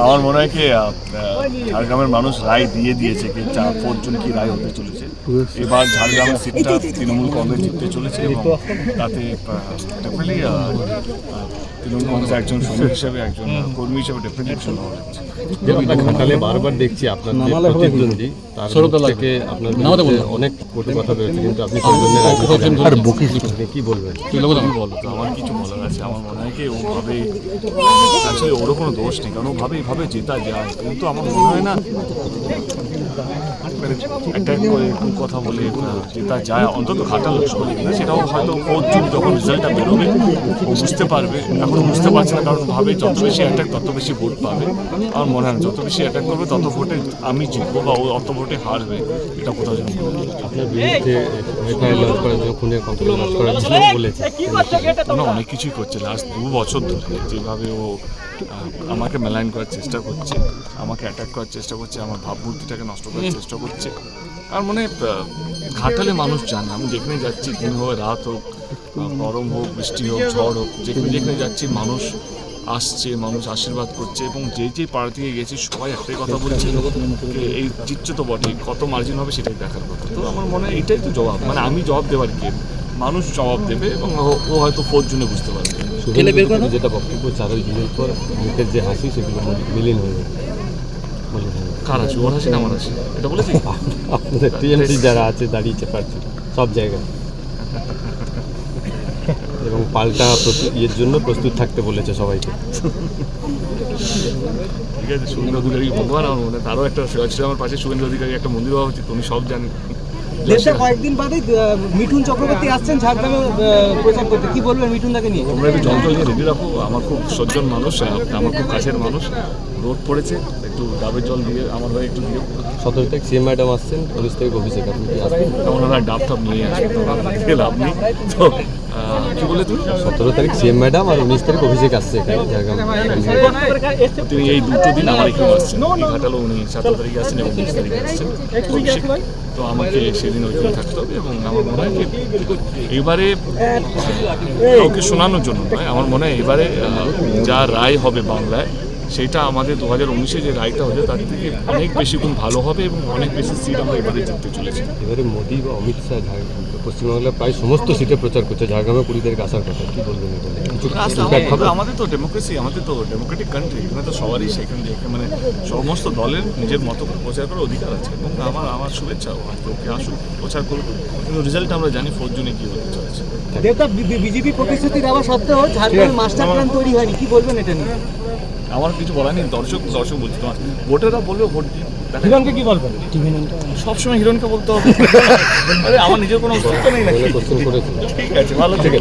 আমার মনে হয় কি ঝাড়গ্রামের মানুষ রায় দিয়ে দিয়েছে কি চার ফোরজন কি রায় হতে চলেছে। এবার ঝাড়গ্রামের সিটটা তৃণমূল কংগ্রেস জিততে চলেছে এবং তাতে ডেফিনেটলি তৃণমূল কংগ্রেস একজন শ্রমিক হিসেবে একজন কর্মী হিসেবে ডেফিনেটলি ঘাটালে বারবার দেখছি আপনার প্রতিদ্বন্দ্বী। তার থেকে আপনার অনেক কটু কথা বেরোচ্ছে কিন্তু আপনি কি বলবেন? তুমি বলো তো আমার কিছু বলার আছে। আমার মনে হয় কি ওভাবে আসলে ওরও কোনো দোষ নেই কারণ ওভাবে ভাবে এইভাবে জেতা যায়। কিন্তু আমার মনে হয় না অ্যাটাক করে একটু কথা বলে জেতা যায় অন্তত খাটাল শরীর না সেটাও হয়তো জুন যখন রেজাল্টটা বেরোবে ও বুঝতে পারবে। এখনও বুঝতে পারছে না কারণ ভাবে যত বেশি অ্যাটাক তত বেশি ভোট পাবে। আমার মনে হয় না, যত বেশি অ্যাটাক করবে তত ভোটে আমি জিতবো বা ও অত ভোটে হারবে এটা কোথাও যেন। আপনার বিরুদ্ধে অনেক কিছুই করছে লাস্ট দু বছর ধরে যেভাবে ও আমাকে মেলাইন করার চেষ্টা করছে আমাকে অ্যাটাক করার চেষ্টা করছে আমার ভাবমূর্তিটাকে নষ্ট করার চেষ্টা করছে। আর মনে ঘাটালে মানুষ জানে আমি যেখানে যাচ্ছি দিন হোক রাত হোক গরম হোক বৃষ্টি হোক ঝড় হোক যেখানে যেখানে যাচ্ছি মানুষ আসছে মানুষ আশীর্বাদ করছে এবং যে যে পাড়া থেকে গেছি সবাই একটাই কথা বলছে এই জিতছে তো বটে কত মার্জিন হবে সেটাই দেখার কথা। তো আমার মনে হয় এটাই তো জবাব। মানে আমি জবাব দেওয়ার কে? মানুষ জবাব দেবে এবং ও- হয়তো ফোর জুনে বুঝতে পারবে। যেটা বক্তব্য চারই জুনের পর মুখের যে হাসি সেগুলো মিলিন হয়ে যাবে। কার আছে ওর হাসি না আমার হাসি? এটা বলেছি আপনাদের টিএমসি যারা আছে দাঁড়িয়েছে পারছে সব জায়গায়। এবং পাল্টা প্রতি- ইয়ের জন্য প্রস্তুত থাকতে বলেছে সবাইকে। ঠিক আছে শুভেন্দু অধিকারী ভগবান আমার মনে হয় তারও একটা ছিল। আমার পাশে শুভেন্দু অধিকারী একটা মন্দির হওয়া উচিত উনি সব জানেন। দেশে কয়েকদিন বাদে মিঠুন চক্রবর্তী আসছেন ঝাড়গ্রামে প্রচার করতে। কি বলবেন মিঠুন দাকে নিয়ে? তোমরা একটু জল টল নিয়ে রেডি রাখো আমার খুব সজ্জন মানুষ আমার খুব কাছের মানুষ। রোদ পড়েছে একটু ডাবের জল দিয়ে আমার হয়ে একটু দিও। সতেরো তারিখ সিএম ম্যাডাম আসছেন উনিশ তারিখ অভিষেক আপনি আসবেন? ওনারা ডাব টাব নিয়ে আসবে তো আমার লাভ নেই। তো কি বলে তুমি? সতেরো তারিখ সিএম ম্যাডাম আর উনিশ তারিখ অভিষেক আসছে তিনি এই দুটো দিন আমার এখানে আসছেন ঘাটালো উনি সতেরো তারিখে আসছেন এবং বিশ তারিখে আসছেন। তো আমাকে সেদিন ওইখানে থাকতে হবে এবং আমার মনে হয় এবারে কাউকে শোনানোর জন্য নয় আমার মনে হয় এবারে যা রায় হবে বাংলায় সেটা আমাদের দু হাজার উনিশে যে রায়টা হয়েছে তার থেকে অনেক বেশি গুণ ভালো হবে এবং অনেক বেশি সিট আমরা এবারে জিততে চলেছি। এবারে মোদি বা অমিত শাহ পশ্চিমবাংলার প্রায় সমস্ত সিটে প্রচার করছে ঝাড়গ্রামে কুড়ি তারিখ আসার কথা কি বলবেন? আমাদের- তো ডেমোক্রেসি আমাদের তো ডেমোক্রেটিক কান্ট্রি এখানে তো সবারই সেখানে যেখানে মানে সমস্ত দলের নিজের মতো করে প্রচার করার অধিকার আছে এবং আমার আমার শুভেচ্ছা ওকে আসুক প্রচার করুক। কিন্তু রেজাল্ট আমরা জানি ফোর জুনে কি হতে চলেছে। বিজেপি প্রতিশ্রুতি দেওয়া সত্ত্বেও ঝাড়গ্রামে মাস্টার প্ল্যান তৈরি হয়নি কি বলবেন এটা নিয়ে? আমার কিছু বলার নেই দর্শক দর্শক বলছি তোমার। ভোটাররা বলবে ভোট দিন। হিরণকে কি বলবেন? সবসময় হিরণকে বলতে হবে। আরে আমার নিজের কোনো অস্তিত্ব নেই নাকি? ঠিক আছে ভালো থেকে।